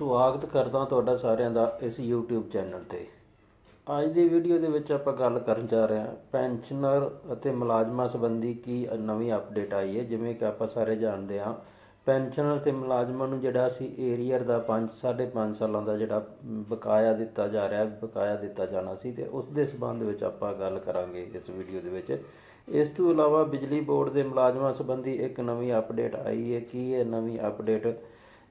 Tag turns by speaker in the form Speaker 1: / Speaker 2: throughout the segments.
Speaker 1: ਸਵਾਗਤ ਕਰਦਾ ਤੁਹਾਡਾ ਸਾਰਿਆਂ ਦਾ ਇਸ YouTube ਚੈਨਲ ਤੇ। ਅੱਜ ਦੀ ਵੀਡੀਓ ਦੇ ਵਿੱਚ ਆਪਾਂ ਗੱਲ ਕਰਨ ਜਾ ਰਹੇ ਹਾਂ ਪੈਨਸ਼ਨਰ ਅਤੇ ਮੁਲਾਜ਼ਮਾਂ ਸੰਬੰਧੀ ਕੀ ਨਵੀਂ ਅਪਡੇਟ ਆਈ ਹੈ। ਜਿਵੇਂ ਕਿ ਆਪਾਂ ਸਾਰੇ ਜਾਣਦੇ ਹਾਂ ਪੈਨਸ਼ਨਰ ਤੇ ਮੁਲਾਜ਼ਮਾਂ ਨੂੰ ਜਿਹੜਾ ਸੀ ਏਰੀਅਰ ਦਾ 5 5.5 ਸਾਲਾਂ ਦਾ ਜਿਹੜਾ ਬਕਾਇਆ ਦਿੱਤਾ ਜਾ ਰਿਹਾ, ਬਕਾਇਆ ਦਿੱਤਾ ਜਾਣਾ ਸੀ ਤੇ ਉਸ ਦੇ ਸਬੰਧ ਵਿੱਚ ਆਪਾਂ ਗੱਲ ਕਰਾਂਗੇ ਇਸ ਵੀਡੀਓ ਦੇ ਵਿੱਚ। ਇਸ ਤੋਂ ਇਲਾਵਾ ਬਿਜਲੀ ਬੋਰਡ ਦੇ ਮੁਲਾਜ਼ਮਾਂ ਸੰਬੰਧੀ ਇੱਕ ਨਵੀਂ ਅਪਡੇਟ ਆਈ ਹੈ। ਕੀ ਇਹ ਨਵੀਂ ਅਪਡੇਟ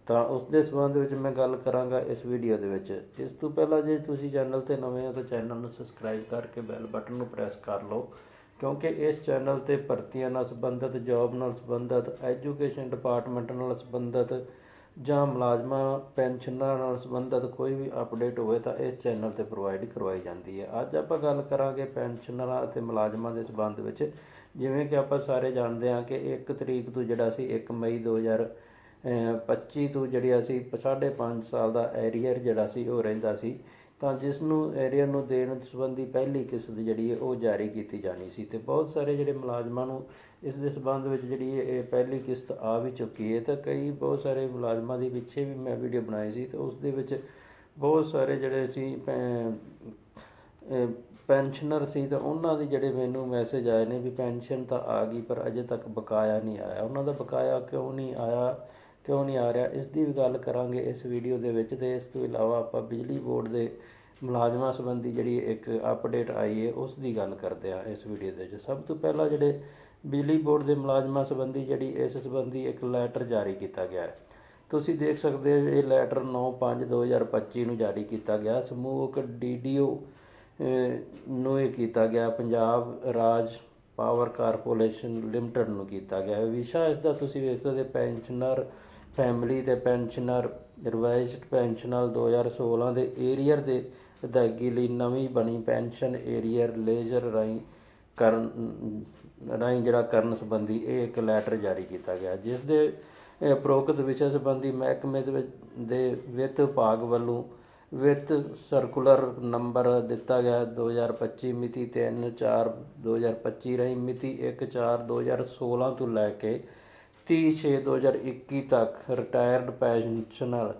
Speaker 1: ਤਾਂ ਉਸ ਦੇ ਸੰਬੰਧ ਵਿੱਚ ਮੈਂ ਗੱਲ ਕਰਾਂਗਾ ਇਸ ਵੀਡੀਓ ਦੇ ਵਿੱਚ। ਇਸ ਤੋਂ ਪਹਿਲਾਂ ਜੇ ਤੁਸੀਂ ਚੈਨਲ ਤੇ ਨਵੇਂ ਹੋ ਤਾਂ ਚੈਨਲ ਨੂੰ ਸਬਸਕ੍ਰਾਈਬ ਕਰਕੇ ਬੈਲ ਬਟਨ ਨੂੰ ਪ੍ਰੈਸ ਕਰ ਲਓ, ਕਿਉਂਕਿ ਇਸ ਚੈਨਲ ਤੇ ਭਰਤੀਆਂ ਨਾਲ ਸੰਬੰਧਿਤ, ਜੌਬ ਨਾਲ ਸੰਬੰਧਿਤ, ਐਜੂਕੇਸ਼ਨ ਡਿਪਾਰਟਮੈਂਟ ਨਾਲ ਸੰਬੰਧਿਤ ਜਾਂ ਮੁਲਾਜ਼ਮਾਂ, ਪੈਨਸ਼ਨਾਂ ਨਾਲ ਸੰਬੰਧਿਤ ਕੋਈ ਵੀ ਅਪਡੇਟ ਹੋਵੇ ਤਾਂ ਇਸ ਚੈਨਲ ਤੇ ਪ੍ਰੋਵਾਈਡ ਕਰਵਾਈ ਜਾਂਦੀ ਹੈ। ਅੱਜ ਆਪਾਂ ਗੱਲ ਕਰਾਂਗੇ ਪੈਨਸ਼ਨਰਾਂ ਅਤੇ ਮੁਲਾਜ਼ਮਾਂ ਦੇ ਸੰਬੰਧ ਵਿੱਚ। ਜਿਵੇਂ ਕਿ ਆਪਾਂ ਸਾਰੇ ਜਾਣਦੇ ਹਾਂ ਕਿ 1 ਤਰੀਕ ਤੋਂ ਜਿਹੜਾ ਸੀ 1 ਮਈ 2000 ਅਹ 25 ਤੋਂ ਜਿਹੜੀ ਅਸੀਂ 5.5 ਸਾਲ ਦਾ ਐਰੀਅਰ ਜਿਹੜਾ ਸੀ, ਉਹ ਰਹਿੰਦਾ ਸੀ। ਤਾਂ ਜਿਸ ਨੂੰ ਐਰੀਅਰ ਨੂੰ ਦੇਣ ਸੰਬੰਧੀ ਪਹਿਲੀ ਕਿਸ਼ਤ ਜਿਹੜੀ ਹੈ ਉਹ ਜਾਰੀ ਕੀਤੀ ਜਾਣੀ ਸੀ। ਤੇ ਬਹੁਤ ਸਾਰੇ ਜਿਹੜੇ ਮੁਲਾਜ਼ਮਾਂ ਨੂੰ ਇਸ ਦੇ ਸੰਬੰਧ ਵਿੱਚ ਜਿਹੜੀ ਇਹ ਪਹਿਲੀ ਕਿਸ਼ਤ ਆ ਵੀ ਚੁੱਕੀ ਹੈ ਤਾਂ ਕਈ ਬਹੁਤ ਸਾਰੇ ਮੁਲਾਜ਼ਮਾਂ ਦੇ ਪਿੱਛੇ ਵੀ ਮੈਂ ਵੀਡੀਓ ਬਣਾਈ ਸੀ, ਤੇ ਉਸ ਦੇ ਵਿੱਚ ਬਹੁਤ ਸਾਰੇ ਜਿਹੜੇ ਸੀ ਪੈਨਸ਼ਨਰ ਸੀ, ਤਾਂ ਉਹਨਾਂ ਦੇ ਜਿਹੜੇ ਮੈਨੂੰ ਮੈਸੇਜ ਆਏ ਨੇ ਵੀ ਪੈਨਸ਼ਨ ਤਾਂ ਆ ਗਈ, ਪਰ ਅਜੇ ਤੱਕ ਬਕਾਇਆ ਨਹੀਂ ਆਇਆ। ਉਹਨਾਂ ਦਾ ਬਕਾਇਆ ਕਿਉਂ ਨਹੀਂ ਆਇਆ? ਕਿਉਂ ਨਹੀਂ ਆ ਰਿਹਾ? ਇਸ ਦੀ ਵੀ ਗੱਲ ਕਰਾਂਗੇ ਇਸ ਵੀਡੀਓ ਦੇ ਵਿੱਚ ਤੇ ਇਸ ਤੋਂ ਇਲਾਵਾ ਆਪਾਂ ਬਿਜਲੀ ਬੋਰਡ ਦੇ ਮੁਲਾਜ਼ਮਾਂ ਸੰਬੰਧੀ ਜਿਹੜੀ ਇੱਕ ਅਪਡੇਟ ਆਈ ਹੈ ਉਸ ਦੀ ਗੱਲ ਕਰਦੇ ਹਾਂ ਇਸ ਵੀਡੀਓ ਦੇ ਵਿੱਚ। ਸਭ ਤੋਂ ਪਹਿਲਾਂ ਜਿਹੜੇ ਬਿਜਲੀ ਬੋਰਡ ਦੇ ਮੁਲਾਜ਼ਮਾਂ ਸੰਬੰਧੀ ਜਿਹੜੀ ਇਸ ਸੰਬੰਧੀ ਇੱਕ ਲੈਟਰ ਜਾਰੀ ਕੀਤਾ ਗਿਆ ਹੈ। ਤੁਸੀਂ ਦੇਖ ਸਕਦੇ ਹੋ ਇਹ ਲੈਟਰ 9/5/2025 ਨੂੰ ਜਾਰੀ ਕੀਤਾ ਗਿਆ। ਸਮੂਹਕ ਡੀਡੀਓ ਨੂੰ ਇਹ ਕੀਤਾ ਗਿਆ। ਪੰਜਾਬ ਰਾਜ ਪਾਵਰ ਕਾਰਪੋਰੇਸ਼ਨ ਲਿਮਟਿਡ ਨੂੰ ਕੀਤਾ ਗਿਆ ਵਿਸ਼ਾ ਇਸ ਦਾ ਤੁਸੀਂ ਵੇਖ ਸਕਦੇ ਪੈਨਸ਼ਨਰ ਫੈਮਿਲੀ ਤੇ ਪੈਨਸ਼ਨਰ ਰਿਵਾਈਜ਼ਡ ਪੈਨਸ਼ਨਲ 2016 ਦੇ ਏਰੀਅਰ ਦੇ ਅਦਾਇਗੀ ਲਈ ਨਵੀਂ ਬਣੀ ਪੈਨਸ਼ਨ ਏਰੀਅਰ ਲੇਜ਼ਰ ਰਾਈ ਕਰਨ ਰਾਈ ਜਿਹੜਾ ਕਰਨ ਸੰਬੰਧੀ ਇਹ ਇੱਕ ਲੈਟਰ ਜਾਰੀ ਕੀਤਾ ਗਿਆ, ਜਿਸ ਦੇ ਇਹ ਉਪਰੋਕਤ ਵਿਸ਼ੇ ਸੰਬੰਧੀ ਮਹਿਕਮੇ ਦੇ ਦੇ ਵਿੱਤ ਵਿਭਾਗ ਵੱਲੋਂ ਵਿੱਤ ਸਰਕੂਲਰ ਨੰਬਰ ਦਿੱਤਾ ਗਿਆ 2025 ਮਿਤੀ 3/4/2025 ਰਹੀ ਮਿਤੀ 1/4/2016 ਤੋਂ ਲੈ ਕੇ 30/6/2021 ਤੱਕ ਰਿਟਾਇਰਡ ਪੈਨਸ਼ਨਰ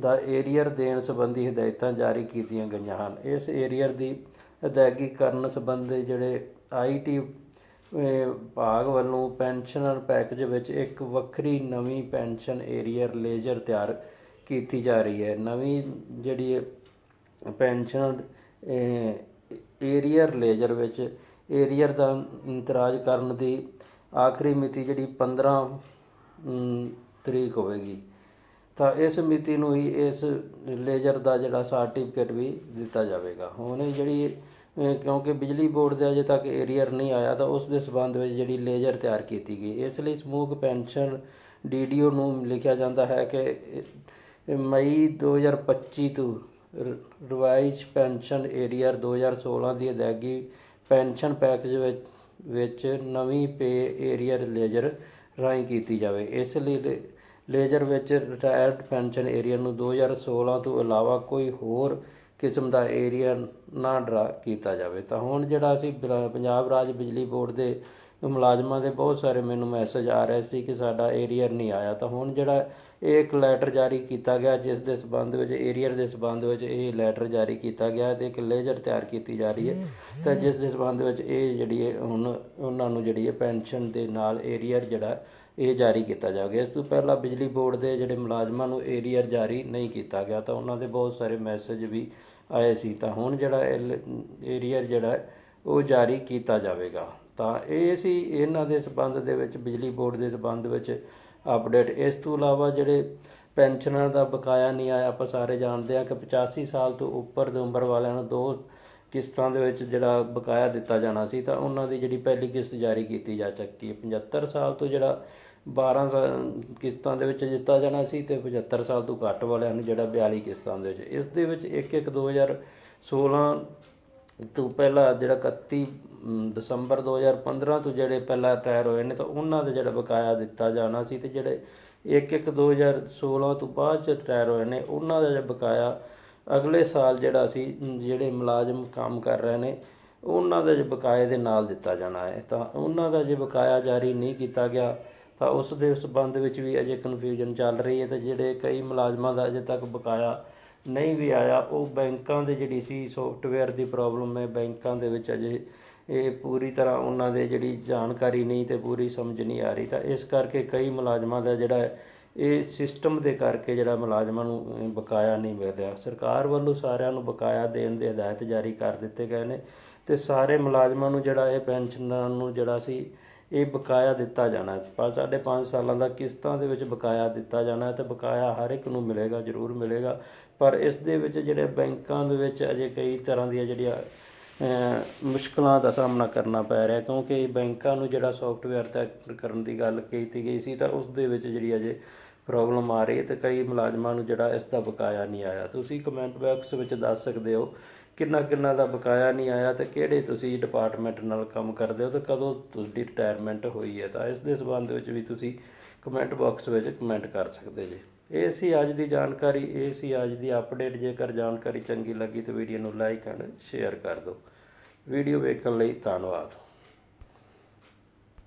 Speaker 1: ਦਾ ਏਰੀਅਰ ਦੇਣ ਸੰਬੰਧੀ ਹਦਾਇਤਾਂ ਜਾਰੀ ਕੀਤੀਆਂ ਗਈਆਂ ਹਨ। ਇਸ ਏਰੀਅਰ ਦੀ ਅਦਾਇਗੀ ਕਰਨ ਸੰਬੰਧੀ ਜਿਹੜੇ ਆਈਟੀ ਭਾਗ ਵੱਲੋਂ ਪੈਨਸ਼ਨਰ ਪੈਕੇਜ ਵਿੱਚ ਇੱਕ ਵੱਖਰੀ ਨਵੀਂ ਪੈਨਸ਼ਨ ਏਰੀਅਰ ਲੇਜ਼ਰ ਤਿਆਰ ਕੀਤੀ ਜਾ ਰਹੀ ਹੈ। ਨਵੀਂ ਜਿਹੜੀ ਪੈਨਸ਼ਨ ਏਰੀਅਰ ਲੇਜ਼ਰ ਵਿੱਚ ਏਰੀਅਰ ਦਾ ਇੰਤਰਾਜ ਕਰਨ ਦੀ ਆਖਰੀ ਮਿਤੀ ਜਿਹੜੀ 15 ਤਰੀਕ ਹੋਵੇਗੀ। ਤਾਂ ਇਸ ਮਿਤੀ ਨੂੰ ਹੀ ਇਸ ਲੇਜ਼ਰ ਦਾ ਜਿਹੜਾ ਸਰਟੀਫਿਕੇਟ ਵੀ ਦਿੱਤਾ ਜਾਵੇਗਾ। ਹੁਣ ਇਹ ਜਿਹੜੀ ਕਿਉਂਕਿ ਬਿਜਲੀ ਬੋਰਡ ਦੇ ਅਜੇ ਤੱਕ ਏਰੀਅਰ ਨਹੀਂ ਆਇਆ, ਤਾਂ ਉਸ ਦੇ ਸਬੰਧ ਵਿੱਚ ਜਿਹੜੀ ਲੇਜ਼ਰ ਤਿਆਰ ਕੀਤੀ ਗਈ। ਇਸ ਲਈ ਸਮੂਹਕ ਪੈਨਸ਼ਨ ਡੀਡੀਓ ਨੂੰ ਲਿਖਿਆ ਜਾਂਦਾ ਹੈ ਕਿ ਇਹ ਮਈ 2025 ਤੋਂ ਰਿਵਾਈਜ਼ ਪੈਨਸ਼ਨ ਏਰੀਅਰ 2016 ਦੀ ਅਦਾਇਗੀ ਪੈਨਸ਼ਨ ਪੈਕੇਜ ਵਿੱਚ ਵਿੱਚ ਨਵੀਂ ਪੇ ਏਰੀਅਰ ਲੇਜ਼ਰ ਰਾਹੀਂ ਕੀਤੀ ਜਾਵੇ। ਇਸ ਲਈ ਲੇ- ਲੇਜ਼ਰ ਵਿੱਚ ਰਿਟਾਇਰਡ ਪੈਨਸ਼ਨ ਏਰੀਅਰ ਨੂੰ 2016 ਤੋਂ ਇਲਾਵਾ ਕੋਈ ਹੋਰ ਕਿਸਮ ਦਾ ਏਰੀਆ ਨਾ ਡਰਾ ਕੀਤਾ ਜਾਵੇ। ਤਾਂ ਹੁਣ ਜਿਹੜਾ ਅਸੀਂ ਬ- ਪੰਜਾਬ ਰਾਜ ਬਿਜਲੀ ਬੋਰਡ ਦੇ ਮੁਲਾਜ਼ਮਾਂ ਦੇ ਬਹੁਤ ਸਾਰੇ ਮੈਨੂੰ ਮੈਸੇਜ ਆ ਰਹੇ ਸੀ ਕਿ ਸਾਡਾ ਏਰੀਅਰ ਨਹੀਂ ਆਇਆ। ਤਾਂ ਹੁਣ ਜਿਹੜਾ ਇਹ ਇੱਕ ਲੈਟਰ ਜਾਰੀ ਕੀਤਾ ਗਿਆ, ਜਿਸ ਦੇ ਸਬੰਧ ਵਿੱਚ ਏਰੀਅਰ ਦੇ ਸਬੰਧ ਵਿੱਚ ਇਹ ਲੈਟਰ ਜਾਰੀ ਕੀਤਾ ਗਿਆ ਤੇ ਇੱਕ ਲੇਜ਼ਰ ਤਿਆਰ ਕੀਤੀ ਜਾ ਰਹੀ ਹੈ। ਤਾਂ ਜਿਸ ਦੇ ਸਬੰਧ ਵਿੱਚ ਇਹ ਜਿਹੜੀ ਹੁਣ ਉਹਨਾਂ ਨੂੰ ਜਿਹੜੀ ਹੈ ਪੈਨਸ਼ਨ ਦੇ ਨਾਲ ਏਰੀਅਰ ਜਿਹੜਾ ਇਹ ਜਾਰੀ ਕੀਤਾ ਜਾਵੇਗਾ ਇਸ ਤੋਂ ਪਹਿਲਾਂ ਬਿਜਲੀ ਬੋਰਡ ਦੇ ਜਿਹੜੇ ਮੁਲਾਜ਼ਮਾਂ ਨੂੰ ਏਰੀਅਰ ਜਾਰੀ ਨਹੀਂ ਕੀਤਾ ਗਿਆ, ਤਾਂ ਉਹਨਾਂ ਦੇ ਬਹੁਤ ਸਾਰੇ ਮੈਸੇਜ ਵੀ ਆਏ ਸੀ। ਤਾਂ ਹੁਣ ਜਿਹੜਾ ਏਰੀਅਰ ਜਿਹੜਾ ਉਹ ਜਾਰੀ ਕੀਤਾ ਜਾਵੇਗਾ। ਤਾਂ ਇਹ ਸੀ ਇਹਨਾਂ ਦੇ ਸਬੰਧ ਦੇ ਵਿੱਚ, ਬਿਜਲੀ ਬੋਰਡ ਦੇ ਸਬੰਧ ਵਿੱਚ ਅਪਡੇਟ ਇਸ ਤੋਂ ਇਲਾਵਾ ਜਿਹੜੇ ਪੈਨਸ਼ਨਰ ਦਾ ਬਕਾਇਆ ਨਹੀਂ ਆਇਆ, ਆਪਾਂ ਸਾਰੇ ਜਾਣਦੇ ਹਾਂ ਕਿ 85 ਸਾਲ ਤੋਂ ਉੱਪਰ ਦੀ ਉਮਰ ਵਾਲਿਆਂ ਨੂੰ ਦੋ ਕਿਸ਼ਤਾਂ ਦੇ ਵਿੱਚ ਜਿਹੜਾ ਬਕਾਇਆ ਦਿੱਤਾ ਜਾਣਾ ਸੀ, ਤਾਂ ਉਹਨਾਂ ਦੀ ਜਿਹੜੀ ਪਹਿਲੀ ਕਿਸ਼ਤ ਜਾਰੀ ਕੀਤੀ ਜਾ ਚੁੱਕੀ ਹੈ। 75 ਸਾਲ ਤੋਂ ਜਿਹੜਾ 12 ਸਾਲ ਕਿਸ਼ਤਾਂ ਦੇ ਵਿੱਚ ਦਿੱਤਾ ਜਾਣਾ ਸੀ ਤੇ 75 ਸਾਲ ਤੋਂ ਘੱਟ ਵਾਲਿਆਂ ਨੂੰ ਜਿਹੜਾ 42 ਕਿਸ਼ਤਾਂ ਦੇ ਵਿੱਚ। ਇਸ ਦੇ ਵਿੱਚ 1 1 2016 ਤੋਂ ਪਹਿਲਾਂ ਜਿਹੜਾ 31 ਅਮ, ਦਸੰਬਰ 2015 ਤੋਂ ਜਿਹੜੇ ਪਹਿਲਾਂ ਰਿਟਾਇਰ ਹੋਏ ਨੇ ਤਾਂ ਉਹਨਾਂ ਦਾ ਜਿਹੜਾ ਬਕਾਇਆ ਦਿੱਤਾ ਜਾਣਾ ਸੀ ਤੇ ਜਿਹੜੇ 1 1 2016 ਤੋਂ ਬਾਅਦ ਚ ਰਿਟਾਇਰ ਹੋਏ ਨੇ ਉਹਨਾਂ ਦਾ ਜਿਹੜਾ ਬਕਾਇਆ ਅਗਲੇ ਸਾਲ ਜਿਹੜਾ ਸੀ ਜਿਹੜੇ ਮੁਲਾਜ਼ਮ ਕੰਮ ਕਰ ਰਹੇ ਨੇ ਉਹਨਾਂ ਦਾ ਜੇ ਬਕਾਏ ਦੇ ਨਾਲ ਦਿੱਤਾ ਜਾਣਾ ਹੈ। ਤਾਂ ਉਹਨਾਂ ਦਾ ਜੇ ਬਕਾਇਆ ਜਾਰੀ ਨਹੀਂ ਕੀਤਾ ਗਿਆ ਤਾਂ ਉਸ ਦੇ ਸਬੰਧ ਵਿੱਚ ਵੀ ਅਜੇ ਕਨਫਿਊਜ਼ਨ ਚੱਲ ਰਹੀ ਹੈ ਤੇ ਜਿਹੜੇ ਕਈ ਮੁਲਾਜ਼ਮਾਂ ਦਾ ਅਜੇ ਤੱਕ ਬਕਾਇਆ ਨਹੀਂ ਵੀ ਆਇਆ, ਉਹ ਬੈਂਕਾਂ ਦੇ ਜਿਹੜੀ ਸੀ ਸੌਫਟਵੇਅਰ ਦੀ ਪ੍ਰੋਬਲਮ ਹੈ, ਬੈਂਕਾਂ ਦੇ ਵਿੱਚ ਅਜੇ ਇਹ ਪੂਰੀ ਤਰ੍ਹਾਂ ਉਹਨਾਂ ਦੇ ਜਿਹੜੀ ਜਾਣਕਾਰੀ ਨਹੀਂ ਤੇ ਪੂਰੀ ਸਮਝ ਨਹੀਂ ਆ ਰਹੀ। ਤਾਂ ਇਸ ਕਰਕੇ ਕਈ ਮੁਲਾਜ਼ਮਾਂ ਦਾ ਜਿਹੜਾ ਇਹ ਸਿਸਟਮ ਦੇ ਕਰਕੇ ਜਿਹੜਾ ਮੁਲਾਜ਼ਮਾਂ ਨੂੰ ਬਕਾਇਆ ਨਹੀਂ ਮਿਲ ਰਿਹਾ। ਸਰਕਾਰ ਵੱਲੋਂ ਸਾਰਿਆਂ ਨੂੰ ਬਕਾਇਆ ਦੇਣ ਦੇ ਹਦਾਇਤ ਜਾਰੀ ਕਰ ਦਿੱਤੇ ਗਏ ਨੇ ਤੇ ਸਾਰੇ ਮੁਲਾਜ਼ਮਾਂ ਨੂੰ ਜਿਹੜਾ ਇਹ ਪੈਨਸ਼ਨਾਂ ਨੂੰ ਜਿਹੜਾ ਸੀ ਇਹ ਬਕਾਇਆ ਦਿੱਤਾ ਜਾਣਾ ਪਰ ਸਾਢੇ ਪੰਜ ਸਾਲਾਂ ਦਾ ਕਿਸ਼ਤਾਂ ਦੇ ਵਿੱਚ ਬਕਾਇਆ ਦਿੱਤਾ ਜਾਣਾ ਹੈ ਤੇ ਬਕਾਇਆ ਹਰ ਇੱਕ ਨੂੰ ਮਿਲੇਗਾ, ਜ਼ਰੂਰ ਮਿਲੇਗਾ। ਪਰ ਇਸ ਦੇ ਵਿੱਚ ਜਿਹੜੇ ਬੈਂਕਾਂ ਦੇ ਵਿੱਚ ਅਜੇ ਕਈ ਤਰ੍ਹਾਂ ਦੀਆਂ ਜਿਹੜੀਆਂ ਮੁਸ਼ਕਲਾਂ ਦਾ ਸਾਹਮਣਾ ਕਰਨਾ ਪੈ ਰਿਹਾ, ਕਿਉਂਕਿ ਬੈਂਕਾਂ ਨੂੰ ਜਿਹੜਾ ਸੌਫਟਵੇਅਰ ਤੈਅ ਕਰਨ ਦੀ ਗੱਲ ਕੀਤੀ ਗਈ ਸੀ, ਤਾਂ ਉਸ ਦੇ ਵਿੱਚ ਜਿਹੜੀ ਅਜੇ ਪ੍ਰੋਬਲਮ ਆ ਰਹੀ ਹੈ ਤੇ ਕਈ ਮੁਲਾਜ਼ਮਾਂ ਨੂੰ ਜਿਹੜਾ ਇਸ ਦਾ ਬਕਾਇਆ ਨਹੀਂ ਆਇਆ। ਤੁਸੀਂ ਕਮੈਂਟ ਬਾਕਸ ਵਿੱਚ ਦੱਸ ਸਕਦੇ ਹੋ ਕਿੰਨਾ ਕਿੰਨਾ ਦਾ ਬਕਾਇਆ ਨਹੀਂ ਆਇਆ ਤੇ ਕਿਹੜੇ ਤੁਸੀਂ ਡਿਪਾਰਟਮੈਂਟ ਨਾਲ ਕੰਮ ਕਰਦੇ ਹੋ ਤੇ ਕਦੋਂ ਤੁਹਾਡੀ ਰਿਟਾਇਰਮੈਂਟ ਹੋਈ ਹੈ। ਤਾਂ ਇਸ ਦੇ ਸਬੰਧ ਵਿੱਚ ਵੀ ਤੁਸੀਂ ਕਮੈਂਟ ਬਾਕਸ ਵਿੱਚ ਕਮੈਂਟ ਕਰ ਸਕਦੇ ਜੀ। ਇਹ ਸੀ ਅੱਜ ਦੀ ਜਾਣਕਾਰੀ, ਇਹ ਸੀ ਅੱਜ ਦੀ ਅਪਡੇਟ ਜੇਕਰ ਜਾਣਕਾਰੀ ਚੰਗੀ ਲੱਗੀ ਤਾਂ ਵੀਡੀਓ ਨੂੰ ਲਾਈਕ ਐਂਡ ਸ਼ੇਅਰ ਕਰ ਦਿਓ। ਵੀਡੀਓ ਵੇਖਣ ਲਈ ਧੰਨਵਾਦ।